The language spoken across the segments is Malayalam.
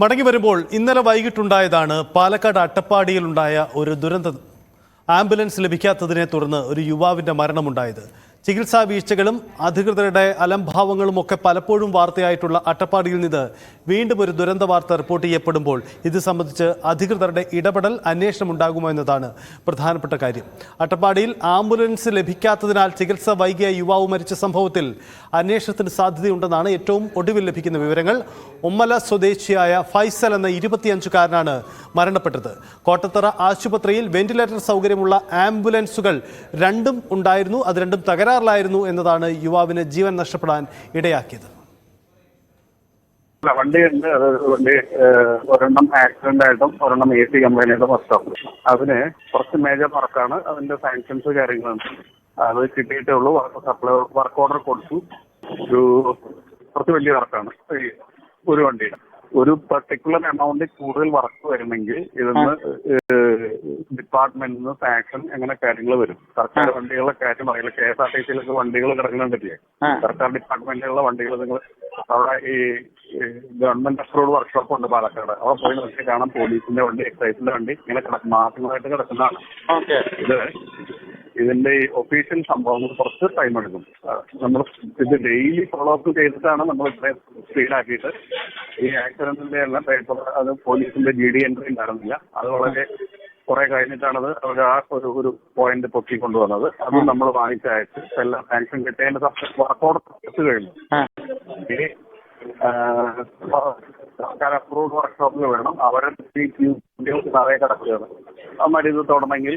മടങ്ങി വരുമ്പോൾ ഇന്നലെ വൈകിട്ടുണ്ടായതാണ് പാലക്കാട് അട്ടപ്പാടിയിലുണ്ടായ ഒരു ദുരന്തം ആംബുലൻസ് ലഭിക്കാത്തതിനെ തുടർന്ന് ഒരു യുവാവിന്റെ മരണമുണ്ടായത്. ചികിത്സാ വീഴ്ചകളും അധികൃതരുടെ അലംഭാവങ്ങളും ഒക്കെ പലപ്പോഴും വാർത്തയായിട്ടുള്ള അട്ടപ്പാടിയിൽ നിന്ന് വീണ്ടും ഒരു ദുരന്ത വാർത്ത റിപ്പോർട്ട് ചെയ്യപ്പെടുമ്പോൾ ഇത് സംബന്ധിച്ച് അധികൃതരുടെ ഇടപെടൽ അന്വേഷണം ഉണ്ടാകുമോ എന്നതാണ് പ്രധാനപ്പെട്ട കാര്യം. അട്ടപ്പാടിയിൽ ആംബുലൻസ് ലഭിക്കാത്തതിനാൽ ചികിത്സ വൈകിയ യുവാവ് മരിച്ച സംഭവത്തിൽ അന്വേഷണത്തിന് സാധ്യതയുണ്ടെന്നാണ് ഏറ്റവും ഒടുവിൽ ലഭിക്കുന്ന വിവരങ്ങൾ. ഉമ്മല സ്വദേശിയായ ഫൈസൽ എന്ന ഇരുപത്തിയഞ്ചുകാരനാണ് മരണപ്പെട്ടത്. കോട്ടത്തറ ആശുപത്രിയിൽ വെന്റിലേറ്റർ സൗകര്യമുള്ള ആംബുലൻസുകൾ രണ്ടും ഉണ്ടായിരുന്നു. അത് രണ്ടും തകരാറിലായിരുന്നു എന്നതാണ് യുവാവിന് ജീവൻ നഷ്ടപ്പെടാൻ ഇടയാക്കിയത്. വണ്ടി ഉണ്ട്. വണ്ടി ഒരെണ്ണം ആക്സിഡന്റ് ആയിട്ടും ഒരെണ്ണം എ സി കംപ്ലൈന്റ് ഫസ്റ്റ് അതിന് കുറച്ച് മേജർ വർക്കാണ് അതിന്റെ സാങ്ഷൻസ് കാര്യങ്ങളുണ്ട് അത് കിട്ടിയിട്ടേ ഉള്ളൂ. സപ്ലൈ വർക്ക് ഓർഡർ കൊടുത്തു. ഒരു കുറച്ച് വലിയ വർക്കാണ് ഒരു വണ്ടിയുടെ. ഒരു പെർട്ടിക്കുലർ എമൗണ്ടിൽ കൂടുതൽ വർക്ക് വരുമെങ്കിൽ ഇതിന്ന് ഡിപ്പാർട്ട്മെന്റിൽ നിന്ന് സാങ്ഷൻ എങ്ങനെ കാര്യങ്ങൾ വരും? സർക്കാർ വണ്ടികളുടെ കാര്യം പറയില്ല കെ എസ് ആർ ടി സിയിലൊക്കെ വണ്ടികൾ കിടക്കുന്നുണ്ടല്ലേ സർക്കാർ ഡിപ്പാർട്ട്മെന്റിലുള്ള വണ്ടികൾ നിങ്ങൾ അവിടെ ഈ ഗവൺമെന്റ് അഫ്രോഡ് വർക്ക്ഷോപ്പ് ഉണ്ട് പാലക്കാട്. അവിടെ പോയി നോക്കി കാണാം. പോലീസിന്റെ വണ്ടി എക്സൈസിന്റെ വണ്ടി ഇങ്ങനെ കിടക്കും. മാസങ്ങളായിട്ട് കിടക്കുന്നതാണ്. ഇത് ഇതിന്റെ ഈ ഒഫീഷ്യൽ സംഭവങ്ങൾ കുറച്ച് ടൈം എടുക്കും. നമ്മൾ ഇത് ഡെയിലി ഫോളോ അപ്പ് ചെയ്തിട്ടാണ് നമ്മൾ ഇത്രയും സ്പീഡാക്കിയിട്ട് ഈ ആക്സിഡന്റിന്റെ എല്ലാം പേപ്പർ അത് പോലീസിന്റെ ജി ഡി എൻട്രി ഉണ്ടായിരുന്നില്ല. അത് വളരെ കുറെ കഴിഞ്ഞിട്ടാണത് അവർ ആ ഒരു ഒരു പോയിന്റ് പൊക്കി കൊണ്ടുവന്നത്. അത് നമ്മൾ വാങ്ങിച്ചയച്ച്. എല്ലാം സാങ്ഷൻ കിട്ടിയതിന്റെ വർക്കൗട്ട് കഴിഞ്ഞു. ഇനി ആ, സർക്കാർ അപ്രൂവ്ഡ് വർക്ക്ഷോപ്പിൽ വേണം. അവരെ നിറയെ കിടക്കുകയാണ്. ആ ഇത് തുടങ്ങി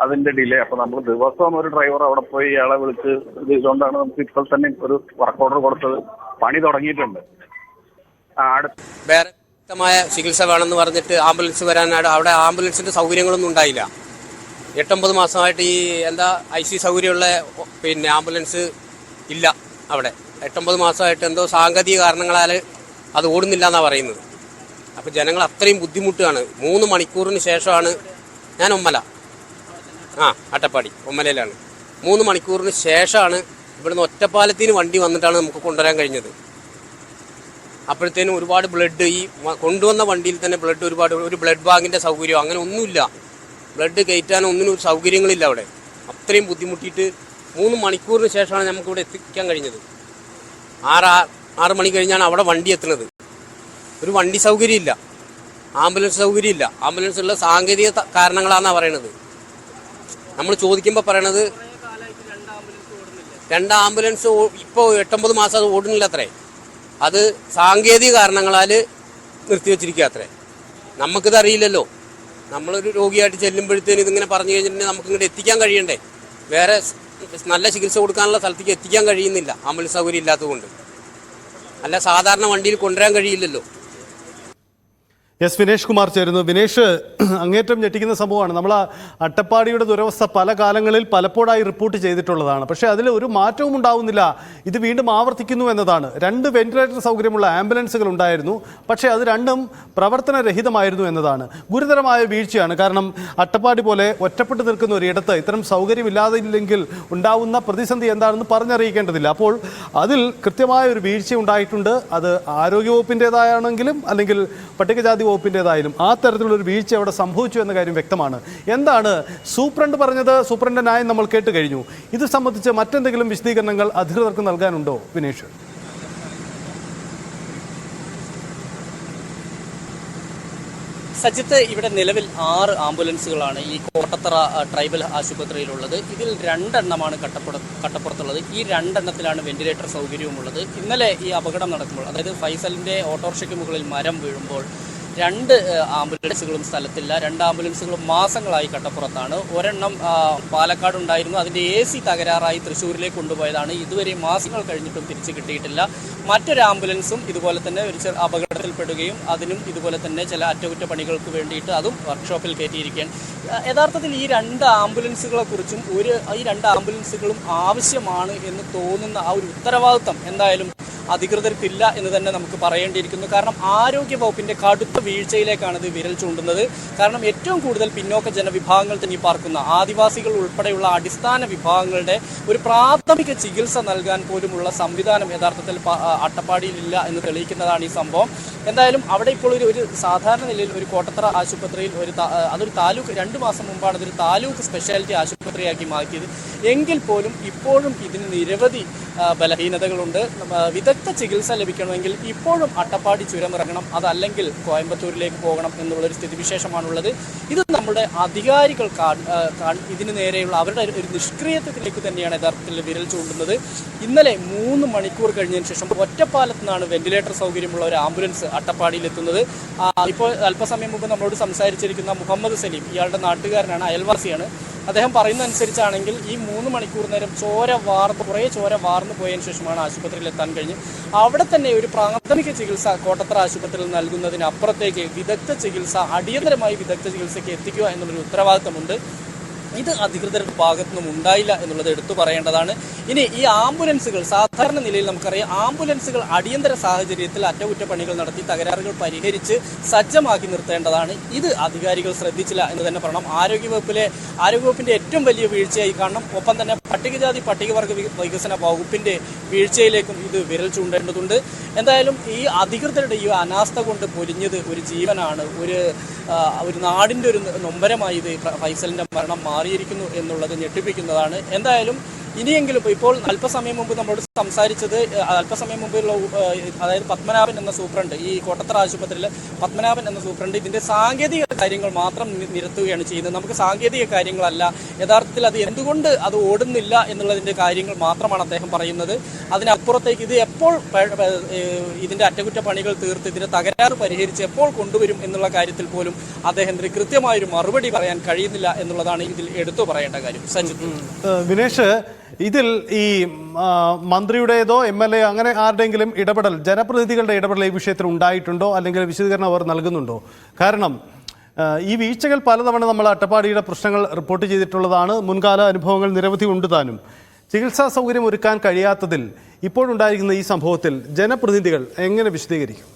അതിന്റെ ഡിലേ അപ്പൊ നമ്മൾ ദിവസവും ഒരു ഡ്രൈവർ അവിടെ പോയി ഇയാളെ വിളിച്ച് ഇത് ഇതുകൊണ്ടാണ് നമുക്ക് ഇപ്പോൾ തന്നെ ഒരു വർക്ക് ഓർഡർ കൊടുത്തത്. പണി തുടങ്ങിയിട്ടുണ്ട്. അടുത്ത വ്യക്തമായ ചികിത്സ വേണമെന്ന് പറഞ്ഞിട്ട് ആംബുലൻസ് വരാനായിട്ട് അവിടെ ആംബുലൻസിന്റെ സൗകര്യങ്ങളൊന്നും ഉണ്ടായില്ല. എട്ടൊമ്പത് മാസമായിട്ട് ഈ എന്താ ഐ സി സൗകര്യമുള്ള പിന്നെ ആംബുലൻസ് ഇല്ല അവിടെ. എട്ടൊമ്പത് മാസമായിട്ട് എന്തോ സാങ്കേതിക കാരണങ്ങളാൽ അത് ഓടുന്നില്ല എന്നാണ് പറയുന്നത്. അപ്പോൾ ജനങ്ങൾ അത്രയും ബുദ്ധിമുട്ടാണ് മൂന്ന് മണിക്കൂറിന് ശേഷമാണ് ഞാൻ ഒമ്മല. ആ അട്ടപ്പാടി ഒമ്മലയിലാണ്. മൂന്ന് മണിക്കൂറിന് ശേഷമാണ് ഇവിടുന്ന് ഒറ്റപ്പാലത്തിന് വണ്ടി വന്നിട്ടാണ് നമുക്ക് കൊണ്ടുവരാൻ കഴിഞ്ഞത്. അപ്പോഴത്തേനും ഒരുപാട് ബ്ലഡ് ഈ കൊണ്ടുവന്ന വണ്ടിയിൽ തന്നെ ബ്ലഡ് ഒരുപാട് ഒരു ബ്ലഡ് ബാങ്കിന്റെ സൗകര്യം. അങ്ങനെ ഒന്നുമില്ല. ബ്ലഡ് കയറ്റാൻ ഒന്നിനും ഒരു സൗകര്യങ്ങളില്ല അവിടെ. അത്രയും ബുദ്ധിമുട്ടിയിട്ട് മൂന്ന് മണിക്കൂറിന് ശേഷമാണ് നമുക്ക് ഇവിടെ എത്തിക്കാൻ കഴിഞ്ഞത്. ആറ് ആറ് മണി കഴിഞ്ഞാണ് അവിടെ വണ്ടി എത്തുന്നത്. ഒരു വണ്ടി സൗകര്യമില്ല. ആംബുലൻസ് സൗകര്യമില്ല. ആംബുലൻസ് ഉള്ള സാങ്കേതിക കാരണങ്ങളാണെന്നാണ് പറയണത്. നമ്മൾ ചോദിക്കുമ്പോൾ പറയണത് രണ്ട് ആംബുലൻസ് ഇപ്പോൾ എട്ടൊമ്പത് മാസം അത് ഓടുന്നില്ല അത്രേ. അത് സാങ്കേതിക കാരണങ്ങളാൽ നിർത്തിവെച്ചിരിക്കുക അത്രേ. നമുക്കിത് അറിയില്ലല്ലോ. നമ്മളൊരു രോഗിയായിട്ട് ചെല്ലുമ്പോഴത്തേന് ഇതിങ്ങനെ പറഞ്ഞു കഴിഞ്ഞിട്ടുണ്ടെങ്കിൽ നമുക്ക് ഇങ്ങോട്ട് എത്തിക്കാൻ കഴിയണ്ടേ. വേറെ നല്ല ചികിത്സ കൊടുക്കാനുള്ള സ്ഥലത്തേക്ക് എത്തിക്കാൻ കഴിയുന്നില്ല. ആംബുലൻസ് സൗകര്യം ഇല്ലാത്തതുകൊണ്ട്. അല്ല സാധാരണ വണ്ടിയിൽ കൊണ്ടുവരാൻ കഴിയില്ലല്ലോ. എസ് വിനേഷ് കുമാർ ചേരുന്നു. വിനേഷ് അങ്ങേറ്റം ഞെട്ടിക്കുന്ന സംഭവമാണ് നമ്മൾ ആ അട്ടപ്പാടിയുടെ ദുരവസ്ഥ പല കാലങ്ങളിൽ പലപ്പോഴായി റിപ്പോർട്ട് ചെയ്തിട്ടുള്ളതാണ്. പക്ഷേ അതിൽ ഒരു മാറ്റവും ഉണ്ടാവുന്നില്ല. ഇത് വീണ്ടും ആവർത്തിക്കുന്നു എന്നതാണ്. രണ്ട് വെന്റിലേറ്റർ സൗകര്യമുള്ള ആംബുലൻസുകൾ ഉണ്ടായിരുന്നു. പക്ഷേ അത് രണ്ടും പ്രവർത്തനരഹിതമായിരുന്നു എന്നതാണ്. ഗുരുതരമായ വീഴ്ചയാണ്. കാരണം അട്ടപ്പാടി പോലെ ഒറ്റപ്പെട്ടു നിൽക്കുന്ന ഒരിടത്ത് ഇത്തരം സൗകര്യമില്ലാതില്ലെങ്കിൽ ഉണ്ടാവുന്ന പ്രതിസന്ധി എന്താണെന്ന് പറഞ്ഞറിയിക്കേണ്ടതില്ല. അപ്പോൾ അതിൽ കൃത്യമായ ഒരു വീഴ്ച ഉണ്ടായിട്ടുണ്ട്. അത് ആരോഗ്യവകുപ്പിന്റേതായാണെങ്കിലും അല്ലെങ്കിൽ പട്ടികജാതി വകുപ്പിന്റെതായാലും ആ തരത്തിലുള്ളൊരു വീഴ്ച അവിടെ സംഭവിച്ചു എന്ന കാര്യം വ്യക്തമാണ്. എന്താണ് സൂപ്രണ്ട് പറഞ്ഞത്? സൂപ്രണ്ട് ന്യായം നമ്മൾ കേട്ട് കഴിഞ്ഞു. ഇത് സംബന്ധിച്ച് മറ്റെന്തെങ്കിലും വിശദീകരണങ്ങൾ അധികൃതർക്ക് നൽകാനുണ്ടോ വിനേഷ്? സജിത്ത് ഇവിടെ നിലവിൽ ആറ് ആംബുലൻസുകളാണ് ഈ കോട്ടത്തറ ട്രൈബൽ ആശുപത്രിയിലുള്ളത്. ഇതിൽ രണ്ടെണ്ണമാണ് കട്ടപ്പുറ കട്ടപ്പുറത്തുള്ളത്. ഈ രണ്ടെണ്ണത്തിലാണ് വെന്റിലേറ്റർ സൗകര്യവും ഉള്ളത് ഇന്നലെ ഈ അപകടം നടക്കുമ്പോൾ അതായത് ഫൈസലിന്റെ ഓട്ടോറിക്ഷയ്ക്ക് മുകളിൽ മരം വീഴുമ്പോൾ രണ്ട് ആംബുലൻസുകളും സ്ഥലത്തില്ല. രണ്ട് ആംബുലൻസുകളും മാസങ്ങളായി കട്ടപ്പുറത്താണ്. ഒരെണ്ണം പാലക്കാട് ഉണ്ടായിരുന്നു. അതിന്റെ എ സി തകരാറായി തൃശ്ശൂരിലേക്ക് കൊണ്ടുപോയതാണ്. ഇതുവരെ മാസങ്ങൾ കഴിഞ്ഞിട്ടും തിരിച്ചു കിട്ടിയിട്ടില്ല. മറ്റൊരു ആംബുലൻസും ഇതുപോലെ തന്നെ ഒരു അപകടത്തിൽപ്പെടുകയും അതിനും ഇതുപോലെ തന്നെ ചില അറ്റകുറ്റപ്പണികൾക്ക് വേണ്ടിയിട്ട് അതും വർക്ക്ഷോപ്പിൽ കയറ്റിയിരിക്കുകയാണ്. യഥാർത്ഥത്തിൽ ഈ രണ്ട് ആംബുലൻസുകളെ കുറിച്ചും ഒരു ഈ രണ്ട് ആംബുലൻസുകളും ആവശ്യമാണ് എന്ന് തോന്നുന്ന ആ ഒരു ഉത്തരവാദിത്തം എന്തായാലും അധികൃതർക്കില്ല എന്ന് തന്നെ നമുക്ക് പറയേണ്ടിയിരിക്കുന്നു. കാരണം ആരോഗ്യ വകുപ്പിന്റെ കടുത്ത വീഴ്ചയിലേക്കാണ് ഇത് വിരൽ ചൂണ്ടുന്നത്. കാരണം ഏറ്റവും കൂടുതൽ പിന്നോക്ക ജനവിഭാഗങ്ങൾ തന്നെ പാർക്കുന്ന ആദിവാസികൾ ഉൾപ്പെടെയുള്ള അടിസ്ഥാന വിഭാഗങ്ങളുടെ ഒരു പ്രാഥമിക ചികിത്സ നൽകാൻ പോലുമുള്ള സംവിധാനം യഥാർത്ഥത്തിൽ അട്ടപ്പാടിയിലില്ല എന്ന് തെളിയിക്കുന്നതാണ് ഈ സംഭവം. എന്തായാലും അവിടെ ഇപ്പോൾ ഒരു ഒരു സാധാരണ നിലയിൽ ഒരു കോട്ടത്തറ ആശുപത്രിയിൽ ഒരു അതൊരു താലൂക്ക് രണ്ട് മാസം മുമ്പാണ് ഇതൊരു താലൂക്ക് സ്പെഷ്യാലിറ്റി ആശുപത്രിയാക്കി മാറ്റിയത്. എങ്കിൽ പോലും ഇപ്പോഴും ഇതിന് നിരവധി ബലഹീനതകളുണ്ട്. വിദഗ്ധ ചികിത്സ ലഭിക്കണമെങ്കിൽ ഇപ്പോഴും അട്ടപ്പാടി ചുരമിറങ്ങണം അതല്ലെങ്കിൽ കോയമ്പത്തൂരിലേക്ക് പോകണം എന്നുള്ളൊരു സ്ഥിതിവിശേഷമാണുള്ളത്. ഇത് നമ്മുടെ അധികാരികൾ ഇതിനു നേരെയുള്ള അവരുടെ ഒരു നിഷ്ക്രിയത്വത്തിലേക്ക് തന്നെയാണ് യഥാർത്ഥത്തിൽ വിരൽ ചൂണ്ടുന്നത്. ഇന്നലെ മൂന്ന് മണിക്കൂർ കഴിഞ്ഞതിന് ശേഷം ഒറ്റപ്പാലത്ത് നിന്നാണ് വെന്റിലേറ്റർ സൗകര്യമുള്ള ഒരു ആംബുലൻസ് അട്ടപ്പാടിയിൽ എത്തുന്നത് ഇപ്പോൾ അല്പസമയം മുമ്പ് നമ്മളോട് സംസാരിച്ചിരിക്കുന്ന മുഹമ്മദ് സലീം ഇയാളുടെ നാട്ടുകാരനാണ് അയൽവാസിയാണ്. അദ്ദേഹം പറയുന്ന അനുസരിച്ചാണെങ്കിൽ ഈ മൂന്ന് മണിക്കൂർ നേരം ചോര വാർന്ന് കുറേ ചോര വാർന്നു പോയതിനു ശേഷമാണ് ആശുപത്രിയിൽ എത്താൻ കഴിഞ്ഞ് അവിടെ തന്നെ ഒരു പ്രാഥമിക ചികിത്സ കോട്ടത്തറ ആശുപത്രിയിൽ നൽകുന്നതിനപ്പുറത്തേക്ക് വിദഗ്ധ ചികിത്സ അടിയന്തരമായി വിദഗ്ധ ചികിത്സയ്ക്ക് എത്തിക്കുക എന്നുള്ളൊരു ഉത്തരവാദിത്തമുണ്ട്. ഇത് അധികൃതരുടെ ഭാഗത്തു നിന്നും ഉണ്ടായില്ല എന്നുള്ളത് എടുത്തു പറയേണ്ടതാണ്. ഇനി ഈ ആംബുലൻസുകൾ സാധാരണ നിലയിൽ നമുക്കറിയാം ആംബുലൻസുകൾ അടിയന്തര സാഹചര്യത്തിൽ അറ്റകുറ്റപ്പണികൾ നടത്തി തകരാറുകൾ പരിഹരിച്ച് സജ്ജമാക്കി നിർത്തേണ്ടതാണ്. ഇത് അധികാരികൾ ശ്രദ്ധിച്ചില്ല എന്ന് തന്നെ പറയണം. ആരോഗ്യവകുപ്പിലെ ആരോഗ്യവകുപ്പിന്റെ ഏറ്റവും വലിയ വീഴ്ചയായി കാണണം. ഒപ്പം തന്നെ പട്ടികജാതി പട്ടികവർഗ വികസന വകുപ്പിന്റെ വീഴ്ചയിലേക്കും ഇത് വിരൽ ചൂണ്ടേണ്ടതുണ്ട്. എന്തായാലും ഈ അധികൃതരുടെ ഈ അനാസ്ഥ കൊണ്ട് പൊരിഞ്ഞത് ഒരു ജീവനാണ്. ഒരു ഒരു നാടിന്റെ ഒരു നൊമ്പരമായി ഇത് ഫൈസലിന്റെ മരണം മാറിയിരിക്കുന്നു എന്നുള്ളത് ഞെട്ടിപ്പിക്കുന്നതാണ്. എന്തായാലും ഇനിയെങ്കിലും ഇപ്പോൾ അല്പസമയം മുമ്പ് നമ്മളോട് സംസാരിച്ചത് അല്പസമയം മുമ്പുള്ള അതായത് പത്മനാഭൻ എന്ന സൂപ്രണ്ട് ഈ കോട്ടത്തറ ആശുപത്രിയിലെ പത്മനാഭൻ എന്ന സൂപ്രണ്ട് ഇതിന്റെ സാങ്കേതിക കാര്യങ്ങൾ മാത്രം നിരത്തുകയാണ് ചെയ്യുന്നത്. നമുക്ക് സാങ്കേതിക കാര്യങ്ങളല്ല യഥാർത്ഥത്തിൽ അത് എന്തുകൊണ്ട് അത് ഓടുന്നില്ല എന്നുള്ളതിന്റെ കാര്യങ്ങൾ മാത്രമാണ് അദ്ദേഹം പറയുന്നത്. അതിനപ്പുറത്തേക്ക് ഇത് എപ്പോൾ ഇതിന്റെ അറ്റകുറ്റപ്പണികൾ തീർത്ത് ഇതിന്റെ തകരാറ് പരിഹരിച്ച് എപ്പോൾ കൊണ്ടുവരും എന്നുള്ള കാര്യത്തിൽ പോലും അദ്ദേഹത്തിന് കൃത്യമായൊരു മറുപടി പറയാൻ കഴിയുന്നില്ല എന്നുള്ളതാണ് ഇതിൽ എടുത്തു പറയേണ്ട കാര്യം. സജിത്ത് വിനേഷ് ഇതിൽ ഈ മന്ത്രിയുടേതോ എം എൽ എ അങ്ങനെ ആരുടെയെങ്കിലും ഇടപെടൽ ജനപ്രതിനിധികളുടെ ഇടപെടൽ ഈ വിഷയത്തിൽ ഉണ്ടായിട്ടുണ്ടോ? അല്ലെങ്കിൽ വിശദീകരണം അവർ നൽകുന്നുണ്ടോ? കാരണം ഈ വീഴ്ചകൾ പലതവണ നമ്മൾ അട്ടപ്പാടിയുടെ പ്രശ്നങ്ങൾ റിപ്പോർട്ട് ചെയ്തിട്ടുള്ളതാണ്. മുൻകാല അനുഭവങ്ങൾ നിരവധി ഉണ്ട് താനും. ചികിത്സാ സൗകര്യം ഒരുക്കാൻ കഴിയാത്തതിൽ ഇപ്പോഴുണ്ടായിരിക്കുന്ന ഈ സംഭവത്തിൽ ജനപ്രതിനിധികൾ എങ്ങനെ വിശദീകരിക്കും?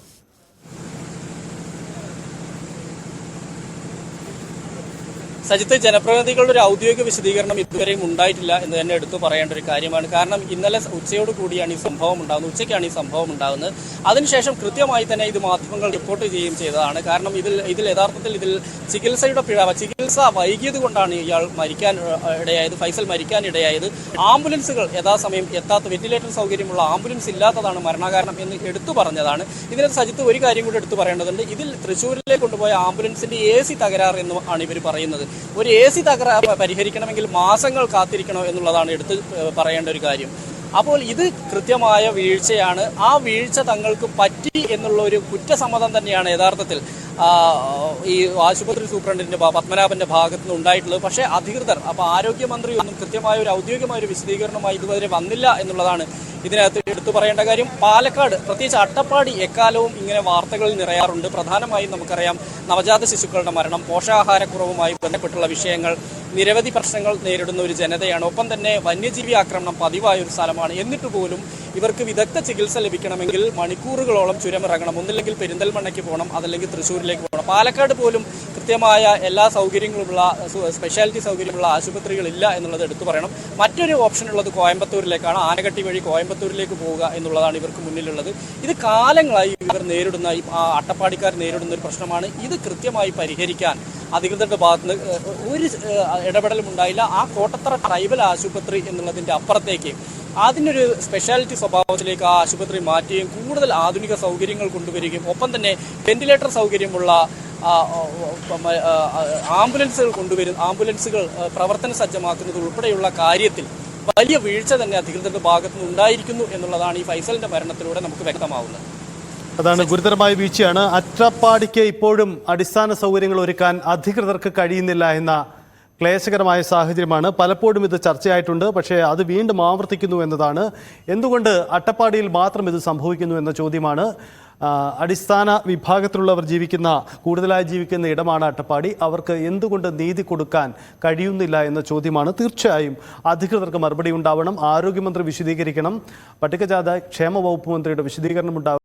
സജിത്ത് ജനപ്രതിനിധികളുടെ ഒരു ഔദ്യോഗിക വിശദീകരണം ഇതുവരെയും ഉണ്ടായിട്ടില്ല എന്ന് തന്നെ എടുത്തു പറയേണ്ട ഒരു കാര്യമാണ്. കാരണം ഇന്നലെ ഉച്ചയോട് കൂടിയാണ് ഈ സംഭവം ഉണ്ടാകുന്നത്. ഉച്ചയ്ക്കാണ് ഈ സംഭവം ഉണ്ടാകുന്നത്. അതിനുശേഷം കൃത്യമായി തന്നെ ഇത് മാധ്യമങ്ങൾ റിപ്പോർട്ട് ചെയ്യുകയും ചെയ്തതാണ്. കാരണം ഇതിൽ ഇതിൽ യഥാർത്ഥത്തിൽ ഇതിൽ ചികിത്സയുടെ പിഴവ് ചികിത്സ വൈകിയത് കൊണ്ടാണ് ഇയാൾ മരിക്കാൻ ഇടയായത് ഫൈസൽ മരിക്കാൻ ഇടയായത്. ആംബുലൻസുകൾ യഥാസമയം എത്താത്ത വെന്റിലേറ്റർ സൗകര്യമുള്ള ആംബുലൻസ് ഇല്ലാത്തതാണ് മരണകാരണം എന്ന് എടുത്തു പറഞ്ഞതാണ്. ഇതിനെ സജിത്ത് ഒരു കാര്യം കൂടി എടുത്തു പറയേണ്ടതുണ്ട്. ഇതിൽ തൃശ്ശൂരിലേക്ക് കൊണ്ടുപോയ ആംബുലൻസിന്റെ എ സി തകരാർ എന്ന് ആണ് ഇവർ പറയുന്നത്. ഒരു എ സി തകരാറ് പരിഹരിക്കണമെങ്കിൽ മാസങ്ങൾ കാത്തിരിക്കണോ എന്നുള്ളതാണ് എടുത്ത് പറയേണ്ട ഒരു കാര്യം. അപ്പോൾ ഇത് കൃത്യമായ വീഴ്ചയാണ്. ആ വീഴ്ച തങ്ങൾക്ക് പറ്റി എന്നുള്ള ഒരു കുറ്റസമ്മതം തന്നെയാണ് യഥാർത്ഥത്തിൽ. ഈ ആശുപത്രി സൂപ്രണ്ടിന്റെ പത്മനാഭന്റെ ഭാഗത്ത് നിന്ന് ഉണ്ടായിട്ടുള്ളത് പക്ഷേ അധികൃതർ അപ്പോൾ ആരോഗ്യമന്ത്രി ഒന്നും കൃത്യമായ ഒരു ഔദ്യോഗികമായ ഒരു വിശദീകരണമായി ഇതുവരെ വന്നില്ല എന്നുള്ളതാണ് ഇതിനകത്ത് എടുത്തു പറയേണ്ട കാര്യം. പാലക്കാട് പ്രത്യേകിച്ച് അട്ടപ്പാടി എക്കാലവും ഇങ്ങനെ വാർത്തകളിൽ നിറയാറുണ്ട്. പ്രധാനമായും നമുക്കറിയാം നവജാത ശിശുക്കളുടെ മരണം പോഷകാഹാരക്കുറവുമായി ബന്ധപ്പെട്ടുള്ള വിഷയങ്ങൾ നിരവധി പ്രശ്നങ്ങൾ നേരിടുന്ന ഒരു ജനതയാണ്. ഒപ്പം തന്നെ വന്യജീവി ആക്രമണം പതിവായ ഒരു സ്ഥലമാണ്. എന്നിട്ട് പോലും ഇവർക്ക് വിദഗ്ധ ചികിത്സ ലഭിക്കണമെങ്കിൽ മണിക്കൂറുകളോളം ചുരമിറങ്ങണം. ഒന്നില്ലെങ്കിൽ പെരിന്തൽമണ്ണയ്ക്ക് പോകണം അതല്ലെങ്കിൽ തൃശ്ശൂരിലേക്ക് പോകണം. പാലക്കാട് പോലും കൃത്യമായ എല്ലാ സൗകര്യങ്ങളുമുള്ള സ്പെഷ്യാലിറ്റി സൗകര്യമുള്ള ആശുപത്രികളില്ല എന്നുള്ളത് എടുത്തു പറയണം. മറ്റൊരു ഓപ്ഷൻ ഉള്ളത് കോയമ്പത്തൂരിലേക്കാണ്. ആനകട്ടി വഴി കോയമ്പത്തൂരിലേക്ക് പോവുക എന്നുള്ളതാണ് ഇവർക്ക് മുന്നിലുള്ളത്. ഇത് കാലങ്ങളായി ഇവർ നേരിടുന്ന ആ അട്ടപ്പാടിക്കാർ നേരിടുന്ന ഒരു പ്രശ്നമാണ്. ഇത് കൃത്യമായി പരിഹരിക്കാൻ അധികൃതരുടെ ഭാഗത്ത് നിന്ന് ഒരു ഇടപെടലും ഉണ്ടായില്ല. ആ കോട്ടത്തറ ട്രൈബൽ ആശുപത്രി എന്നുള്ളതിന്റെ അപ്പുറത്തേക്ക് അതിനൊരു സ്പെഷ്യാലിറ്റി സ്വഭാവത്തിലേക്ക് ആ ആശുപത്രി മാറ്റുകയും കൂടുതൽ ആധുനിക സൗകര്യങ്ങൾ കൊണ്ടുവരികയും ഒപ്പം തന്നെ വെന്റിലേറ്റർ സൗകര്യമുള്ള ആംബുലൻസുകൾ കൊണ്ടുവരും ആംബുലൻസുകൾ പ്രവർത്തന സജ്ജമാക്കുന്നത് ഉൾപ്പെടെയുള്ള കാര്യത്തിൽ വലിയ വീഴ്ച തന്നെ അധികൃതരുടെ ഭാഗത്തു നിന്ന് ഉണ്ടായിരിക്കുന്നു എന്നുള്ളതാണ് ഈ ഫൈസലിന്റെ മരണത്തിലൂടെ നമുക്ക് വ്യക്തമാവുന്നത്. അതാണ് ഗുരുതരമായ വീഴ്ചയാണ്. അറ്റപ്പാടിക്ക് ഇപ്പോഴും അടിസ്ഥാന സൗകര്യങ്ങൾ ഒരുക്കാൻ അധികൃതർക്ക് കഴിയുന്നില്ല എന്ന ക്ലേശകരമായ സാഹചര്യമാണ്. പലപ്പോഴും ഇത് ചർച്ചയായിട്ടുണ്ട്. പക്ഷേ അത് വീണ്ടും ആവർത്തിക്കുന്നു എന്നതാണ്. എന്തുകൊണ്ട് അട്ടപ്പാടിയിൽ മാത്രം ഇത് സംഭവിക്കുന്നു എന്ന ചോദ്യമാണ്. അടിസ്ഥാന വിഭാഗത്തിലുള്ളവർ ജീവിക്കുന്ന കൂടുതലായി ജീവിക്കുന്ന ഇടമാണ് അട്ടപ്പാടി. അവർക്ക് എന്തുകൊണ്ട് നീതി കൊടുക്കാൻ കഴിയുന്നില്ല എന്ന ചോദ്യമാണ്. തീർച്ചയായും അധികൃതർക്ക് മറുപടി ഉണ്ടാവണം. ആരോഗ്യമന്ത്രി വിശദീകരിക്കണം. പട്ടികജാത ക്ഷേമ വകുപ്പ് മന്ത്രിയുടെ വിശദീകരണം ഉണ്ടാവണം